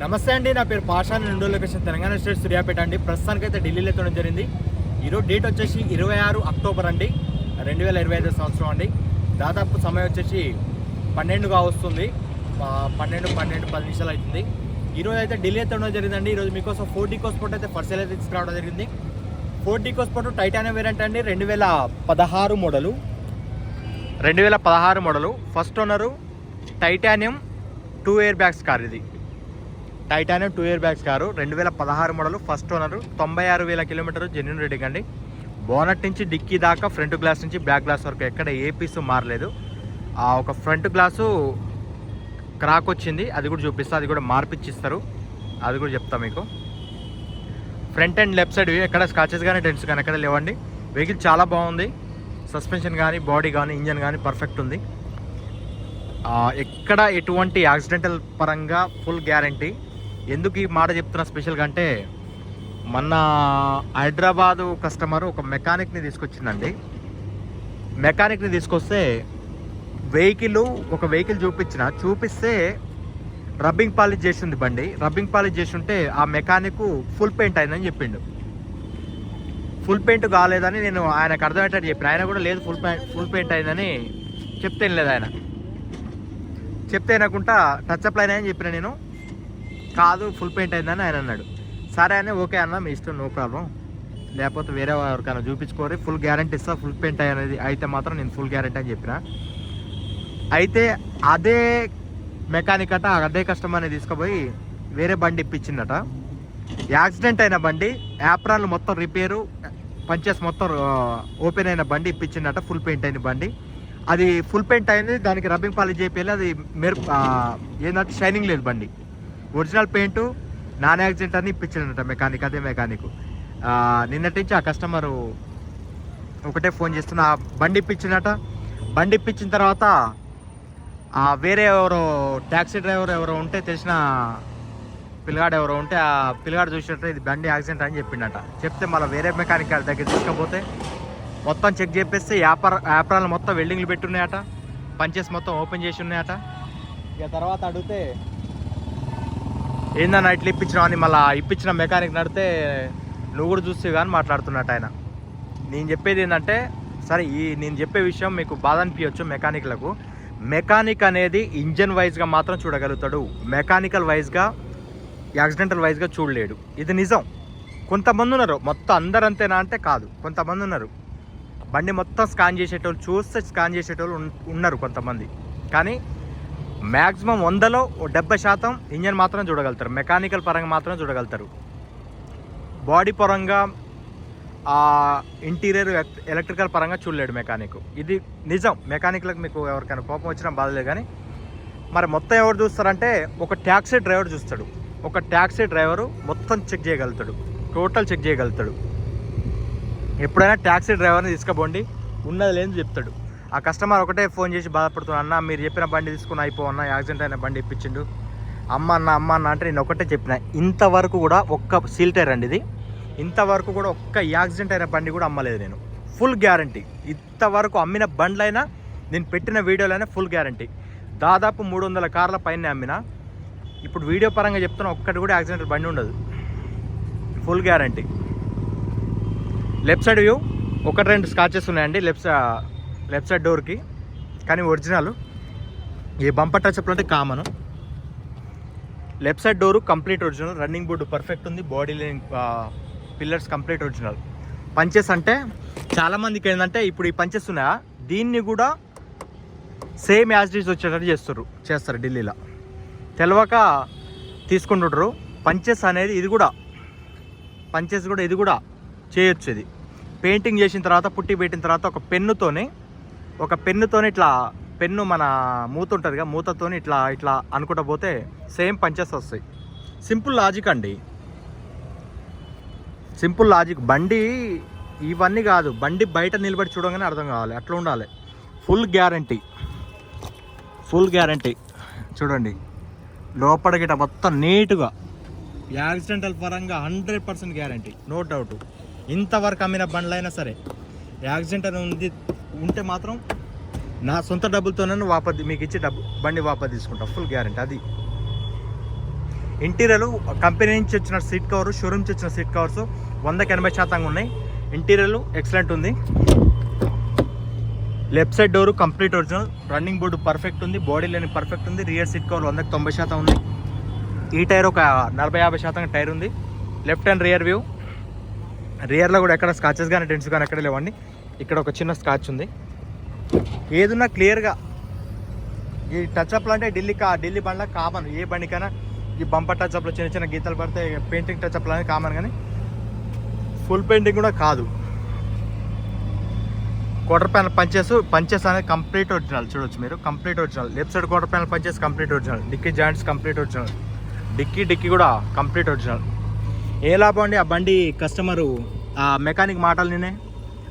నమస్తే అండి నా పేరు పాషా రెండో లొకేషన్ తెలంగాణ స్టేట్ సూర్యాపేట అండి. ప్రస్తుతానికి అయితే ఢిల్లీలో ఎత్తడం జరిగింది. ఈరోజు డేట్ వచ్చేసి ఇరవై ఆరు అక్టోబర్ అండి రెండు వేల ఇరవై ఐదో సంవత్సరం అండి. దాదాపు సమయం వచ్చేసి పన్నెండుగా వస్తుంది. పన్నెండు పన్నెండు పది నిమిషాలు అవుతుంది. ఈరోజు అయితే ఢిల్లీ ఎత్తడం జరిగిందండి. ఈరోజు మీకోసం ఫోర్ డీ కోస్పోర్ట్ అయితే పర్సల్ అయితే తీసుకురావడం జరిగింది. Ford EcoSport titanium variant అండి రెండు వేల పదహారు మోడలు. రెండు వేల పదహారు model. First owner titanium two air bags car ఇది. Titanium two air bags car రెండు వేల పదహారు మోడల్ ఫస్ట్ ఓనర్ తొంభై ఆరు వేల కిలోమీటర్ జెన్యున్ రేటింగ్ అండి. బోనట్ నుంచి డిక్కీ దాకా ఫ్రంట్ గ్లాస్ నుంచి బ్యాక్ గ్లాస్ వరకు ఎక్కడ ఏ పీసు మారలేదు. ఆ ఒక ఫ్రంట్ గ్లాసు క్రాక్ వచ్చింది అది కూడా చూపిస్తా అది కూడా మార్పిచ్చిస్తారు. అది కూడా చెప్తా మీకు. ఫ్రంట్ అండ్ లెఫ్ట్ సైడ్ ఎక్కడ స్కాచెస్ కానీ డెంట్స్ కానీ ఎక్కడ లేవండి. వెహికల్ చాలా బాగుంది. సస్పెన్షన్ కానీ బాడీ కానీ ఇంజన్ కానీ పర్ఫెక్ట్ ఉంది. ఎక్కడ ఎటువంటి యాక్సిడెంటల్ పరంగా ఫుల్ గ్యారంటీ. ఎందుకు ఈ మాట చెప్తున్నా స్పెషల్గా అంటే మొన్న హైదరాబాదు కస్టమర్ ఒక మెకానిక్ని తీసుకొచ్చిందండి. మెకానిక్ని తీసుకొస్తే వెహికల్ ఒక వెహికల్ చూపించిన చూపిస్తే రబ్బింగ్ పాలిష్ చేసింది బండి. రబ్బింగ్ పాలిష్ చేసి ఉంటే ఆ మెకానిక్ ఫుల్ పెయింట్ అయిందని చెప్పిండు. ఫుల్ పెయింట్ కాలేదని నేను ఆయనకు అర్థమయ్యేటట్టు చెప్పిన. ఆయన కూడా లేదు ఫుల్ పెయింట్ ఫుల్ పెయింట్ అయిందని చెప్తే లేదు ఆయన. చెప్తే అనకుండా టచ్ అప్ లైన్ అని చెప్పిన నేను. కాదు ఫుల్ పెయింట్ అయిందని ఆయన అన్నాడు. సరే అని ఓకే అన్న మీ ఇష్టం నో ప్రాబ్లం లేకపోతే వేరే ఎవరికైనా చూపించుకోరి ఫుల్ గ్యారంటీ ఇస్తా ఫుల్ పెయింట్ అనేది అయితే మాత్రం నేను ఫుల్ గ్యారంటీ అని చెప్పిన. అయితే అదే మెకానిక్ అట అదే కస్టమర్ని తీసుకుపోయి వేరే బండి ఇప్పించిందట. యాక్సిడెంట్ అయిన బండి యాప్రాన్లు మొత్తం రిపేరు పంచెస్ మొత్తం ఓపెన్ అయిన బండి ఇప్పించిందట ఫుల్ పెయింట్ అయిన బండి. అది ఫుల్ పెయింట్ అయింది దానికి రబ్బింగ్ పాలిష్ చేయాలి అది మెరు ఏంటంటే షైనింగ్ లేదు బండి. ఒరిజినల్ పెయింట్ నాన్ యాక్సిడెంట్ అని ఇప్పించాడంట మెకానిక్ అదే మెకానిక్. నిన్నటి నుంచి ఆ కస్టమరు ఒకటే ఫోన్ చేస్తున్న ఆ బండి ఇప్పించినట బండి ఇప్పించిన తర్వాత ఆ వేరే ఎవరో ట్యాక్సీ డ్రైవర్ ఎవరో ఉంటే తెలిసిన పిల్లగాడు ఎవరో ఉంటే ఆ పిల్లగాడు చూసినట్టు ఇది బండి యాక్సిడెంట్ అని చెప్పిండట. చెప్తే మళ్ళీ వేరే మెకానిక్ గారి దగ్గర తీసుకపోతే మొత్తం చెక్ చేపిస్తే యాపర్ యాప్రాలు మొత్తం వెల్డింగ్లు పెట్టున్నాయట. పంచెస్ మొత్తం ఓపెన్ చేసి ఉన్నాయట. ఇక తర్వాత అడిగితే ఏందన్నా ఇట్లా ఇప్పించినావు అని మళ్ళీ ఇప్పించిన మెకానిక్ నడితే నువ్వు కూడా చూస్తే కానీ మాట్లాడుతున్నట్టు ఆయన. నేను చెప్పేది ఏంటంటే సరే ఈ నేను చెప్పే విషయం మీకు బాధ అనిపించవచ్చు మెకానిక్లకు మెకానిక్ అనేది ఇంజన్ వైజ్గా మాత్రం చూడగలుగుతాడు. మెకానికల్ వైజ్గా యాక్సిడెంటల్ వైజ్గా చూడలేడు. ఇది నిజం. కొంతమంది ఉన్నారు. మొత్తం అందరు అంతేనా అంటే కాదు. కొంతమంది ఉన్నారు. బండి మొత్తం స్కాన్ చేసేటోళ్ళు చూస్తే స్కాన్ చేసేటోళ్ళు ఉన్నారు కొంతమంది. కానీ మ్యాక్సిమం వందలో ఓ డెబ్బై శాతం ఇంజన్ మాత్రం చూడగలుగుతారు. మెకానికల్ పరంగా మాత్రం చూడగలుగుతారు. బాడీ పరంగా ఆ ఇంటీరియర్ ఎలక్ట్రికల్ పరంగా చూడలేడు మెకానిక్. ఇది నిజం. మెకానిక్లకు మీకు ఎవరికైనా కోపం వచ్చినా బాధలేదు కానీ మరి మొత్తం ఎవరు చూస్తారంటే ఒక ట్యాక్సీ డ్రైవర్ చూస్తాడు. ఒక ట్యాక్సీ డ్రైవరు మొత్తం చెక్ చేయగలుగుతాడు. టోటల్ చెక్ చేయగలుగుతాడు. ఎప్పుడైనా ట్యాక్సీ డ్రైవర్ని తీసుకుపోండి. ఉన్నది లేని చెప్తాడు. ఆ కస్టమర్ ఒకటే ఫోన్ చేసి బాధపడుతున్నా అన్న మీరు చెప్పిన బండి తీసుకుని అయిపో అన్న యాక్సిడెంట్ అయిన బండి ఇప్పించిండు. అమ్మ అన్న అమ్మ అన్న అంటే నేను ఒకటే చెప్పిన. ఇంతవరకు కూడా ఒక్క సీల్ టైర్ అండి ఇది. ఇంతవరకు కూడా ఒక్క యాక్సిడెంట్ అయిన బండి కూడా అమ్మలేదు నేను. ఫుల్ గ్యారంటీ ఇంతవరకు అమ్మిన బండ్లైనా నేను పెట్టిన వీడియోలైనా ఫుల్ గ్యారంటీ దాదాపు మూడు వందల కార్ల పైన అమ్మిన. ఇప్పుడు వీడియో పరంగా చెప్తున్నా ఒక్కటి కూడా యాక్సిడెంట్ బండి ఉండదు. Full guarantee left side view ఒకటి రెండు స్కాచెస్ ఉన్నాయండి. లెఫ్ట్ లెఫ్ట్ సైడ్ డోర్కి. కానీ ఒరిజినల్. ఈ బంపర్ టచ్అప్లు అంటే common. Left side door complete original. Running board perfect ఉంది. Body line pillars complete original. Punches అంటే చాలామందికి ఏంటంటే ఇప్పుడు ఈ పంచెస్ ఉన్నాయా? దీన్ని కూడా సేమ్ యాజిటీస్ వచ్చేటట్టు చేస్తారు చేస్తారు ఢిల్లీలో. తెలియక తీసుకుంటుంటారు పంచెస్ అనేది ఇది కూడా. పంచెస్ కూడా ఇది కూడా చేయొచ్చు ఇది. పెయింటింగ్ చేసిన తర్వాత పుట్టి పెట్టిన తర్వాత ఒక పెన్నుతోని ఒక పెన్నుతోని ఇట్లా పెన్ను మన మూత ఉంటుందిగా మూతతోని ఇట్లా ఇట్లా అనుకుంటా పోతే సేమ్ పంచెస్ వస్తాయి. సింపుల్ లాజిక్ అండి. Simple logic. బండి ఇవన్నీ కాదు బండి బయట నిలబడి చూడగానే అర్థం కావాలి అట్లా ఉండాలి. Full guarantee. Full guarantee. చూడండి లోపల గిట మొత్తం నీట్గా. యాక్సిడెంటల్ పరంగా hundred percent guarantee no doubt. ఇంతవరకు అమ్మిన బండ్లైనా సరే యాక్సిడెంట్ అని ఉంది ఉంటే మాత్రం నా సొంత డబ్బులతోనే వాపది మీకు ఇచ్చి డబ్బు బండి వాపది తీసుకుంటా. ఫుల్ గ్యారంటీ అది. ఇంటీరియర్ కంపెనీ నుంచి వచ్చిన సీట్ కవర్ షోరూమ్ నుంచి వచ్చిన సీట్ కవర్స్ వందకి ఎనభై శాతంగా ఉన్నాయి. ఇంటీరియర్లు ఎక్సలెంట్ ఉంది. Left side door complete original running board perfect ఉంది. బాడీ లేని పర్ఫెక్ట్ ఉంది. రియర్ సీట్ కవర్ వందకి తొంభై శాతం ఉంది. ఈ టైర్ ఒక నలభై యాభై శాతం టైర్ ఉంది. లెఫ్ట్ అండ్ రియర్ వ్యూ రియర్లో కూడా ఎక్కడ స్కాచెస్ కానీ డెంట్స్ కానీ ఎక్కడ లేవండి. ఇక్కడ ఒక చిన్న స్కాచ్ ఉంది. ఏదున్నా క్లియర్గా ఈ టచ్అప్లు అంటే ఢిల్లీ కా ఢిల్లీ బండ్ల కామన్ ఏ బండికైనా ఈ బంపర్ టచ్అప్లు చిన్న చిన్న గీతలు పడితే పెయింటింగ్ టచ్అప్లు అనేది కామన్ కానీ ఫుల్ పెయింటింగ్ కూడా కాదు. క్వార్టర్ ప్యానల్ పంచెస్ పంచెస్ అనేది కంప్లీట్ ఒరిజినల్ చూడొచ్చు మీరు. Complete original left side quarter panel punches complete original dicky joints complete original dicky dicky కూడా కంప్లీట్ ఒరిజినల్ ఏ లాభం అండి ఆ బండి కస్టమరు ఆ మెకానిక్ మాటలు నేనే?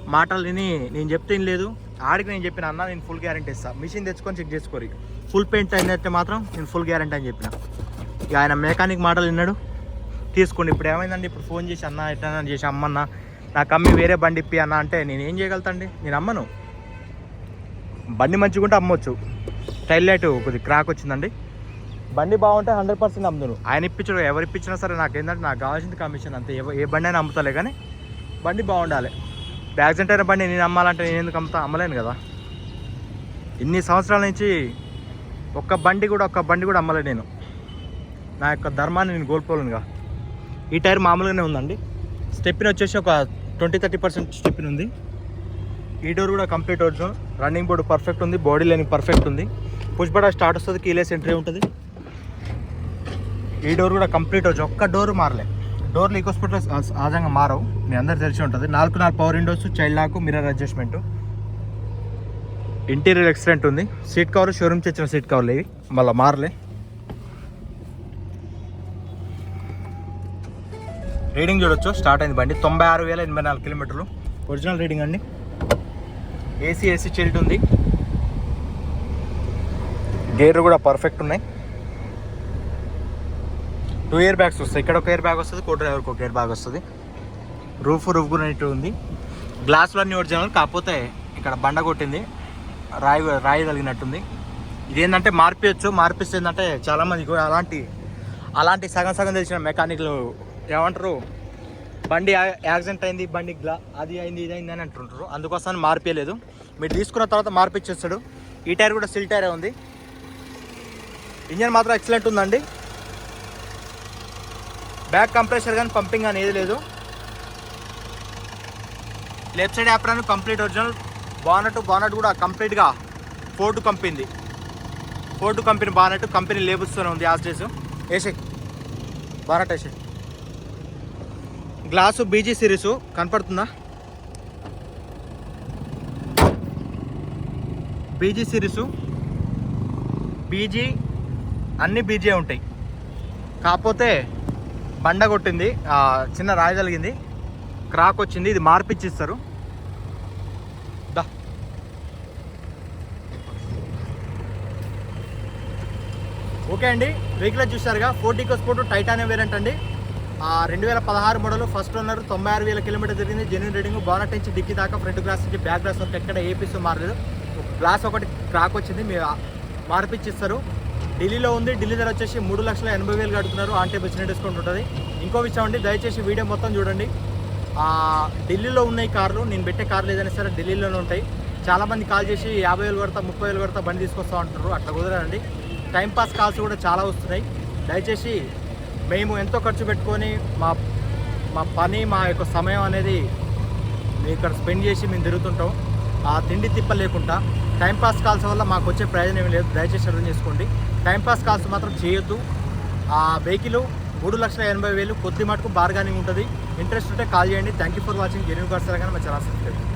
మాటలు విని నేను చెప్తే లేదు. ఆడికి నేను చెప్పిన అన్న నేను ఫుల్ గ్యారంటీ ఇస్తాను మిషన్ తెచ్చుకొని చెక్ చేసుకోరు. ఫుల్ పెయింట్ అయిందంటే మాత్రం నేను ఫుల్ గ్యారంటీ అని చెప్పిన. ఇక ఆయన మెకానిక్ మాటలు విన్నాడు. తీసుకోండి. ఇప్పుడు ఏమైందండి? ఇప్పుడు ఫోన్ చేసి అన్న ఎట్లా చేసి అమ్మన్న. నాకు అమ్మి వేరే బండి ఇప్పి అన్న అంటే నేను ఏం చేయగలుగుతాండి? నేను అమ్మను. బండి మంచిగుంటే అమ్మొచ్చు. టైల్ లైట్ కొద్ది క్రాక్ వచ్చిందండి. బండి బాగుంటే హండ్రెడ్ పర్సెంట్ అమ్ముదును. ఆయన ఇప్పించడు. ఎవరు ఇప్పించినా సరే నాకు ఏంటంటే నాకు కావాల్సింది కమిషన్ అంతే. ఎవ- ఏ బండి అయినా అమ్ముతలే కానీ బండి బాగుండాలి. యాక్సిడెంట్ అయిన బండి నేను అమ్మాలంటే నేను ఎందుకు అమ్ముతా? అమ్మలేను కదా. ఇన్ని సంవత్సరాల నుంచి ఒక్క బండి కూడా ఒక్క బండి కూడా అమ్మలే నేను. నా యొక్క ధర్మాన్ని నేను కోల్పోలేనుగా. ఈ టైర్ మామూలుగానే ఉందండి. స్టెప్పిన వచ్చేసి ఒక ట్వంటీ థర్టీ పర్సెంట్ స్టెప్పిన ఉంది. ఈ డోర్ కూడా complete original running board perfect ఉంది బాడీ లైనింగ్ పర్ఫెక్ట్ ఉంది. పుష్ బటన్ స్టార్ట్ వస్తుంది కీలెస్ ఎంట్రీ ఉంటుంది. ఈ డోర్ కూడా కంప్లీట్ వచ్చి ఒక్క డోర్ మారలే. డోర్లు ఈకోస్పోర్ట్లో సహజంగా మారవు. మీ అందరు తెలిసి ఉంటుంది. నాలుగు నాలుగు power windows child lock mirror adjustment. Interior excellent ఉంది. సీట్ కవర్ షోరూమ్ తెచ్చిన సీట్ కవర్లు ఇవి. మళ్ళీ మారలే. రీడింగ్ చూడొచ్చు. స్టార్ట్ అయింది బండి. తొంభై ఆరు వేల ఎనభై నాలుగు కిలోమీటర్లు. ఒరిజినల్ రీడింగ్ అండి. ఏసీ ఏసీ చిల్ట్ ఉంది. గేర్లు కూడా పర్ఫెక్ట్ ఉన్నాయి. టూ ఇయర్ బ్యాగ్స్ వస్తాయి. ఇక్కడ ఒక ఇయర్ బ్యాగ్ వస్తుంది కో డ్రైవర్కి ఒక ఇయర్ బ్యాగ్ వస్తుంది. రూఫ్ రూఫ్ కూడా ఉంది. గ్లాసులు అన్నీ ఒరిజినల్ కాకపోతే ఇక్కడ బండ కొట్టింది. రాయి రాయి తగినట్టుంది ఇదేంటంటే మార్పించచ్చు మార్పిస్తే ఏంటంటే చాలామంది కూడా అలాంటి అలాంటి సగం సగం తెలిసిన మెకానిక్లు ఏమంటారు? బండి యాక్సిడెంట్ అయింది బండి గ్లా అది అయింది ఇది అయింది అని అంటుంటారు. అందుకోసం మార్పియలేదు మీరు తీసుకున్న తర్వాత మార్పిచ్చేస్తాడు ఈ టైర్ కూడా సిల్ టైరే ఉంది. ఇంజన్ మాత్రం ఎక్సలెంట్ ఉందండి. బ్యాక్ కంప్రెషర్ కానీ పంపింగ్ కానీ ఏది లేదు. Left side apron complete original. Bonnet bonnet కూడా కంప్లీట్గా Ford company Ford company bonnet company లేబుల్స్తోనే ఉంది యాజ్ డేస్ వేసే bonnet AC. Glass BG series కనపడుతుందా? బీజీ సిరీసు బీజీ అన్ని బీజీ ఉంటాయి. కాకపోతే బండ కొట్టింది చిన్న రాయి తగిలింది. క్రాక్ వచ్చింది ఇది మార్పిచ్చిస్తారు దా. ఓకే అండి వెహికల్ చూసారుగా ఫోర్టీకో స్పోర్ట్ టైటానియం వేరియంట్ అండి. రెండు వేల పదహారు మోడల్ ఫస్ట్ ఓనర్ తొంభై ఆరు వేల కిలోమీటర్ జరిగింది. జెన్యున్ రీడింగ్ బానట్ నుంచి డిక్కి దాకా ఫ్రంట్ గ్లాస్ నుంచి బ్యాక్ గ్లాస్ వరకు ఎక్కడ ఏ పీస్ మారలేదు. గ్లాస్ ఒకటి క్రాక్ వచ్చింది మీరు మార్పిచ్చిస్తారు ఢిల్లీలో ఉంది. ఢిల్లీ ధర వచ్చేసి మూడు లక్షల ఎనభై వేలు కడుతున్నారు. అంటే టేబుల్ డిస్కౌంట్ ఉంటుంది. ఇంకో విషయం అండి దయచేసి వీడియో మొత్తం చూడండి. ఢిల్లీలో ఉన్నాయి కార్లు. నేను పెట్టే కార్లు ఏదైనా సరే ఢిల్లీలోనే ఉంటాయి. చాలామంది కాల్ చేసి యాభై వేలు కడతా ముప్పై వేలు కడతా బండి తీసుకొస్తా అంటారు అట్లా కుదరండి టైంపాస్ కాల్స్ కూడా చాలా వస్తున్నాయి. దయచేసి మేము ఎంతో ఖర్చు పెట్టుకొని మా మా పని మా యొక్క సమయం అనేది మీ ఇక్కడ స్పెండ్ చేసి మేము తిరుగుతుంటాం. తిండి తిప్ప లేకుండా టైంపాస్ కాల్స్ వల్ల మాకు వచ్చే ప్రయోజనం ఏమీ లేదు. దయచేసి అర్థం చేసుకోండి. టైంపాస్ కాల్స్ మాత్రం చేయొద్దు. ఆ వెహికల్ మూడు లక్షల ఎనభై వేలు కొద్ది మటుకు బార్గానింగ్ ఉంటుంది. ఇంట్రెస్ట్ ఉంటే కాల్ చేయండి. Thank you for watching. Genuine cars కానీ మా ఛానల్ సబ్స్క్రైబ్